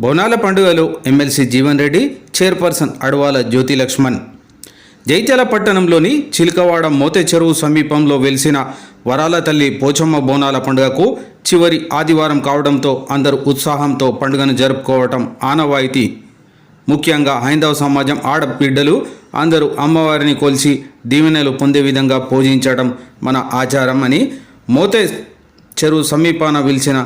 బోనాల పండుగలో MLC Jeevan Reddy chairperson Adavala Jyothi Laxman. జైత్యాల పట్టణంలోని చిలకవాడ మోతే చెరువు సమీపంలో వెలిసిన వరాల తల్లి పోచమ్మ బోనాల పండుగకు చివరి ఆదివారం కావడంతో అందరూ ఉత్సాహంతో పండుగను జరుపుకోవటం ఆనవాయితీ. ముఖ్యంగా హైందవ సమాజం ఆడబిడ్డలు అందరూ అమ్మవారిని కొలిసి దీవెనలు పొందే విధంగా పూజించడం మన ఆచారం అని మోతే చెరువు సమీపాన వెలిసిన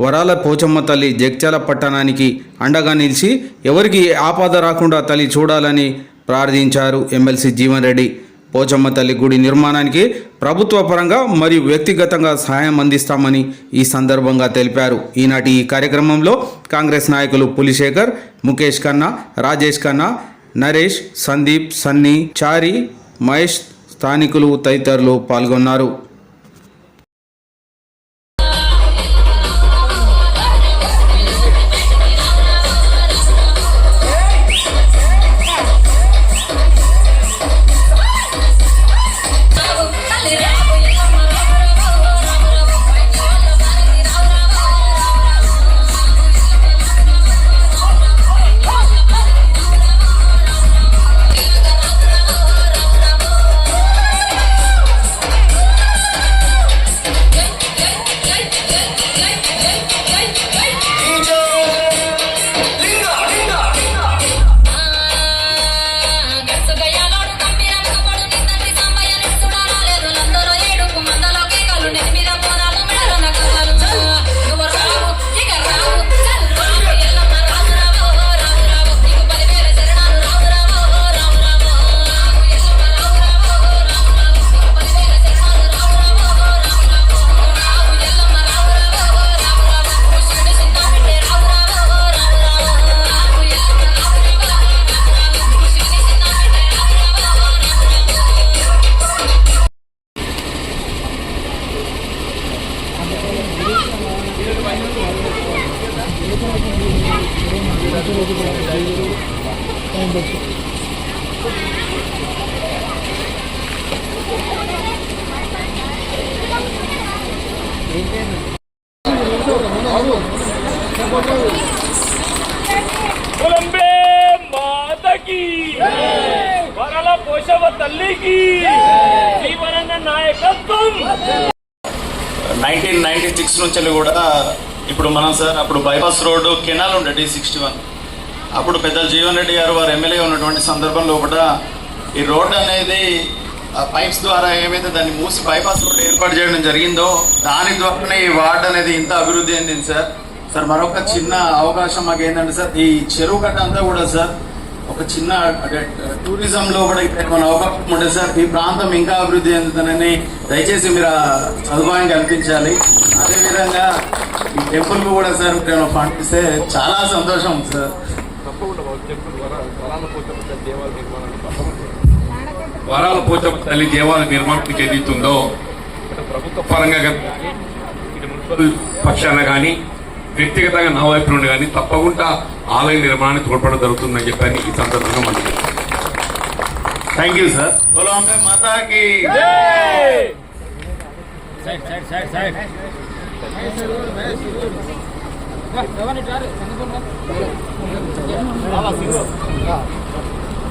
వరాల పోచమ్మ తల్లి జగ్చాల పట్టణానికి అండగా నిలిచి ఎవరికి ఆపద రాకుండా తల్లి చూడాలని ప్రార్థించారు ఎమ్మెల్సీ జీవన్ రెడ్డి. పోచమ్మ తల్లి గుడి నిర్మాణానికి ప్రభుత్వ పరంగా మరియు వ్యక్తిగతంగా సహాయం అందిస్తామని ఈ సందర్భంగా తెలిపారు. ఈనాటి ఈ కార్యక్రమంలో కాంగ్రెస్ నాయకులు పులిశేఖర్ ముఖేష్ ఖన్నా రాజేష్ ఖన్నా నరేష్ సందీప్ సన్నీ చారి మహేష్ స్థానికులు తదితరులు పాల్గొన్నారు. కొలంబే మాతకి వరల పోషవ తల్లికి జీవనన్న నాయకత్వం. నైన్టీన్ నైన్టీ సిక్స్ నుంచి కూడా ఇప్పుడు మనం సార్ అప్పుడు బైపాస్ రోడ్డు కెనాల్ ఉండే సిక్స్టీ వన్. అప్పుడు పెద్ద జీవన్ రెడ్డి గారు వారు ఎమ్మెల్యే ఉన్నటువంటి సందర్భంలో కూడా ఈ రోడ్డు అనేది ఆ పైప్స్ ద్వారా ఏమైతే దాన్ని మూసి బైపాస్ రోడ్డు ఏర్పాటు చేయడం జరిగిందో దాని ద్వారానే ఈ వార్డ్ అనేది ఇంత అభివృద్ధి అయింది సార్. సార్ మరొక చిన్న అవకాశం మాకు ఏంటంటే సార్ ఈ చెరువు కట్ట అంతా కూడా సార్ ఒక చిన్న అంటే కూడా ఇక్కడ మన అవకాశం ఉంటుంది సార్ ఈ ప్రాంతం ఇంకా అభివృద్ధి చెందుతుందని దయచేసి మీరు సదుపాయం కల్పించాలి. అదేవిధంగా ఈ టెంపుల్ కూడా సార్ మీరు ఫండ్ ఇస్తే చాలా సంతోషం సార్. వరాల పోచమ్మ తల్లి దేవాలయ నిర్మాణానికి ఏదైతుందో ప్రభుత్వ పరంగా కానీ మున్సిపల్ పక్షాన కానీ వ్యక్తిగతంగా నా వైపు నుండి కానీ తప్పకుండా ఆలయ నిర్మాణానికి తోడ్పడడం జరుగుతుందని చెప్పని ఈ సందర్భంగా మనకి థ్యాంక్ యూ సార్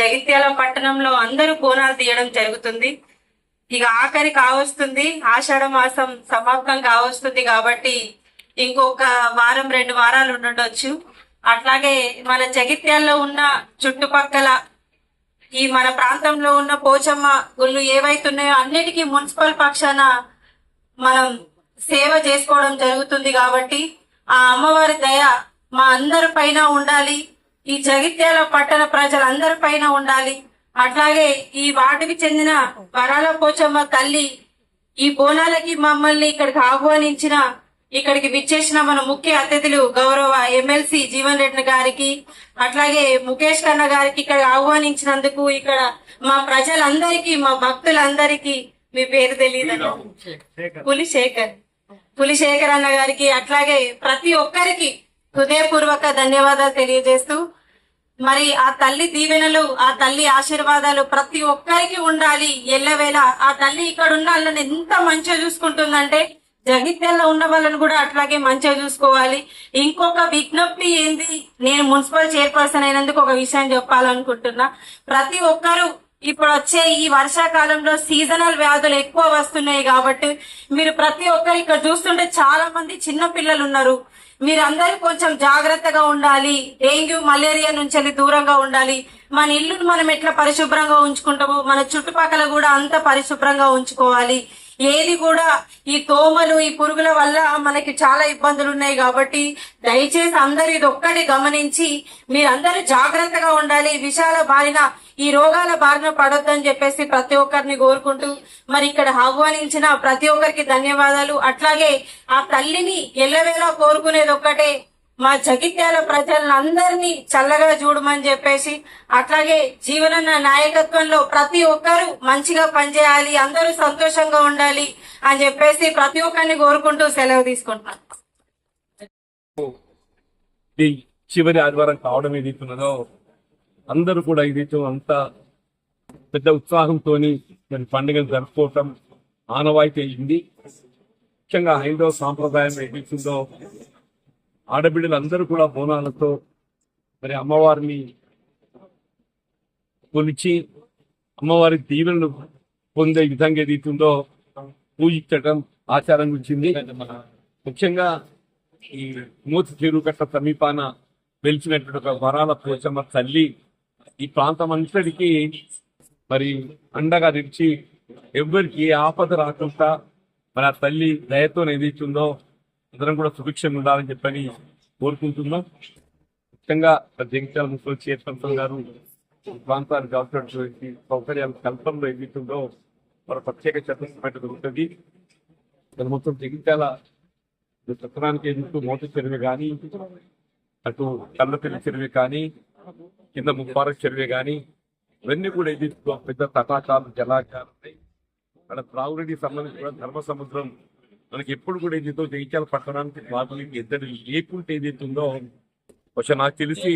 జగిత్యాల పట్టణంలో అందరూ బోనాలు తీయడం జరుగుతుంది. ఇక ఆఖరి కావస్తుంది. ఆషాఢ మాసం సమాప్తం కావస్తుంది కాబట్టి ఇంకొక వారం రెండు వారాలు ఉండొచ్చు. అట్లాగే మన జగిత్యాల్లో ఉన్న చుట్టుపక్కల ఈ మన ప్రాంతంలో ఉన్న పోచమ్మ గుళ్ళు ఏవైతున్నాయో అన్నిటికీ మున్సిపల్ పక్షాన మనం సేవ చేసుకోవడం జరుగుతుంది కాబట్టి ఆ అమ్మవారి దయ మా అందరి పైన ఉండాలి. ఈ జగిత్యాల పట్టణ ప్రజలందరి పైన ఉండాలి. అట్లాగే ఈ వార్డుకి చెందిన వరాల పోచమ్మ తల్లి ఈ బోనాలకి మమ్మల్ని ఇక్కడికి ఆహ్వానించిన ఇక్కడికి విచ్చేసిన మన ముఖ్య అతిథులు గౌరవ ఎమ్మెల్సీ జీవన్ రెడ్డి గారికి అట్లాగే ముఖేష్ కన్న గారికి ఇక్కడ ఆహ్వానించినందుకు ఇక్కడ మా ప్రజలందరికీ మా భక్తులందరికీ మీ పేరు తెలియదు పులిశేఖర్. పులిశేఖర్ అన్న గారికి అట్లాగే ప్రతి ఒక్కరికి హృదయపూర్వక ధన్యవాదాలు తెలియజేస్తూ మరి ఆ తల్లి దీవెనలు ఆ తల్లి ఆశీర్వాదాలు ప్రతి ఒక్కరికి ఉండాలి ఎల్లవేళ. ఆ తల్లి ఇక్కడ ఉన్న వాళ్ళని ఎంత మంచిగా చూసుకుంటుందంటే జగిత్యాలలో ఉన్న వాళ్ళని కూడా అట్లాగే మంచిగా చూసుకోవాలి. ఇంకొక విజ్ఞప్తి ఏంది? నేను మున్సిపల్ చైర్పర్సన్ అయినందుకు ఒక విషయం చెప్పాలనుకుంటున్నా. ప్రతి ఒక్కరూ ఇప్పుడు వచ్చే ఈ వర్షాకాలంలో సీజనల్ వ్యాధులు ఎక్కువ వస్తున్నాయి కాబట్టి మీరు ప్రతి ఒక్కరు ఇక్కడ చూస్తుంటే చాలా మంది చిన్న పిల్లలు ఉన్నారు మీరందరూ కొంచెం జాగ్రత్తగా ఉండాలి. డెంగ్యూ మలేరియా నుంచి వెళ్ళి దూరంగా ఉండాలి. మన ఇల్లును మనం ఎట్లా పరిశుభ్రంగా ఉంచుకుంటామో మన చుట్టుపక్కల కూడా అంత పరిశుభ్రంగా ఉంచుకోవాలి. ఏది కూడా ఈ దోమలు ఈ పురుగుల వల్ల మనకి చాలా ఇబ్బందులు ఉన్నాయి కాబట్టి దయచేసి అందరు ఇది ఒక్కటి గమనించి మీరందరూ జాగ్రత్తగా ఉండాలి. విషాల బారిన ఈ రోగాల బారిన పడొద్దని చెప్పేసి ప్రతి ఒక్కరిని కోరుకుంటూ మరి ఇక్కడ ఆహ్వానించిన ప్రతి ఒక్కరికి ధన్యవాదాలు. అట్లాగే ఆ తల్లిని ఎల్లవేళ కోరుకునేది ఒక్కటే మా జగిత్యాల ప్రజలందరినీ చల్లగా చూడమని చెప్పేసి అట్లాగే జీవనన్న నాయకత్వంలో ప్రతి ఒక్కరూ మంచిగా పనిచేయాలి అందరూ సంతోషంగా ఉండాలి అని చెప్పేసి ప్రతి ఒక్కరిని కోరుకుంటూ సెలవు తీసుకుంటున్నాను. చివరి ఆదివారం కావడం ఏదైతున్నదో అందరూ కూడా ఏదైతే అంత పెద్ద ఉత్సాహంతో మరి పండుగను జరుపుకోవటం ఆనవాయితీ అయింది. ముఖ్యంగా హైందవ సాంప్రదాయం ఏదైతుందో ఆడబిడ్డలందరూ కూడా బోనాలతో మరి అమ్మవారిని కొలిచి అమ్మవారి దీవెనలు పొందే విధంగా ఏదైతుందో పూజించడం ఆచారం గురించింది. ముఖ్యంగా ఈ మూత చెరువు కట్ట సమీపాన వెలిచినటువంటి ఒక వరాల పోచమ్మ తల్లి ఈ ప్రాంతం అంతటికి మరి అండగా నిలిచి ఎవ్వరికి ఏ ఆపద రాకుండా మరి ఆ తల్లి దయతో ఏదైతుందో అందరం కూడా సుభిక్షం ఉండాలని చెప్పని కోరుకుంటున్నాం. ముఖ్యంగా జగిత్యాల మున్సిపల్ చైర్పర్సన్ గారు ప్రాంతానికి కావాల్సినటువంటి సౌకర్యాలు కల్పనలో ఏదైతుందో మరి ప్రత్యేక చట్టం ఉంటుంది అది మొత్తం జగిత్యాల చక్రానికి ఎందుకు మోత చెరువే కానీ అటు కళ్ళపల్లి చెరువే కానీ కింద ముప్పారక్ చెరువే కానీ ఇవన్నీ కూడా ఇది పెద్ద తటాకాలు జలాకాలు ఉన్నాయి. అక్కడ త్రాగునీటికి సంబంధించి కూడా ధర్మ సముద్రం మనకి ఎప్పుడు కూడా ఏదైతే జగిత్యాల పట్టణానికి ప్రాథమిక ఇద్దరు లేకుంటే ఏదైతుందో బహుశా నాకు తెలిసి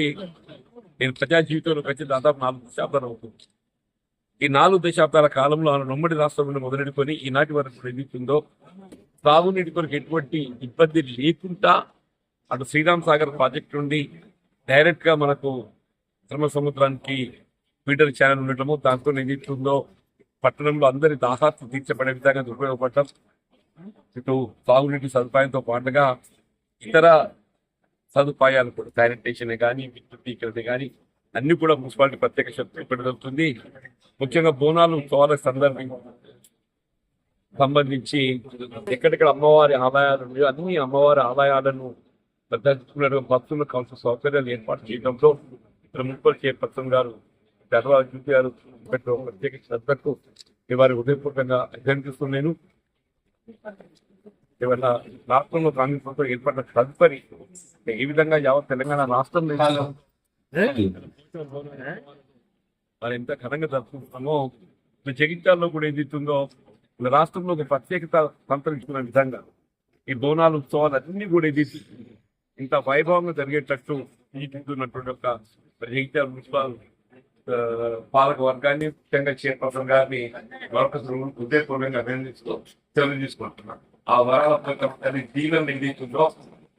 నేను ప్రజా జీవితంలోకి వచ్చి దాదాపు నాలుగు దశాబ్దాలు అవుతుంది. ఈ నాలుగు దశాబ్దాల కాలంలో ఆయన ఉమ్మడి రాష్ట్రంలో మొదలెడుకొని ఈనాటి వరకు కూడా ఏదైతుందో త్రాగునీటి కొరకు ఎటువంటి ఇబ్బంది లేకుండా అటు శ్రీరామ్ సాగర్ ప్రాజెక్ట్ నుండి డైరెక్ట్గా మనకు ధర్మ సముద్రానికి ఫీడర్ ఛానల్ ఉండటము దాంతో ఏదైతుందో పట్టణంలో అందరి దాహార్తి తీర్చబడే విధంగా ఉపయోగపడటం ఇటు తాగునీటి సదుపాయంతో పాటుగా ఇతర సదుపాయాలు కూడా శానిటేషన్ కానీ విద్యుద్దీకరణ కానీ అన్ని కూడా మున్సిపాలిటీ ప్రత్యేక శ్రద్ధ పెడుతుంది ముఖ్యంగా బోనాలు ఉత్సవాల సందర్భం సంబంధించి ఎక్కడెక్కడ అమ్మవారి ఆలయాలు ఉన్నాయో అన్ని అమ్మవారి ఆలయాలను దర్శించుకున్నటువంటి భక్తులకు కావాల్సిన సౌకర్యాలు ఏర్పాటు చేయడంలో ఇక్కడ మున్సిపల్ చైర్పర్సన్ గారు ధర్మరాజు గారు ప్రత్యేక శ్రద్ధకు వారి హృదయపూర్వకంగా అభ్యర్థిస్తున్నాను ఇవాళ రాష్ట్రంలో కాంగ్రెస్ ప్రభుత్వం ఏర్పడిన తదుపరి ఏ విధంగా యావత్ తెలంగాణ రాష్ట్రం మరి ఎంత ఘనంగా జరుపుకుంటున్నామో ఇప్పుడు జగిత్యాల్లో కూడా ఏదైతుందో మన రాష్ట్రంలో ఒక ప్రత్యేకత సంతరించుకున్న విధంగా ఈ బోనాలు ఉత్సవాలు అన్ని కూడా ఇది ఇంత వైభవంగా జరిగేటట్టు తీర్చిదిద్దున్నటువంటి ఒక జగిత్యాల మున్సిపల్ పాలక వర్గాన్ని ముఖ్యంగా చైర్పర్సన్ గారిని మరొకసారి హృదయపూర్వకంగా అభినందిస్తూ తెలియజేసుకుంటున్నాను. ఆ వరాల ప్రకారం దీవెన ఏదైతుందో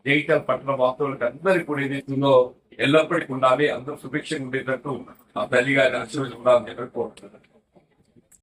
జైతల్ పట్టణ వాస్తవులకు అందరికీ కూడా ఏదైతుందో ఎల్లప్పటికీ ఉండాలి అందరూ సుభిక్షంగా ఉండేటట్టు ఆ తల్లి గారిని ఆశీర్వదించాలని చెప్పి కోరుతున్నాను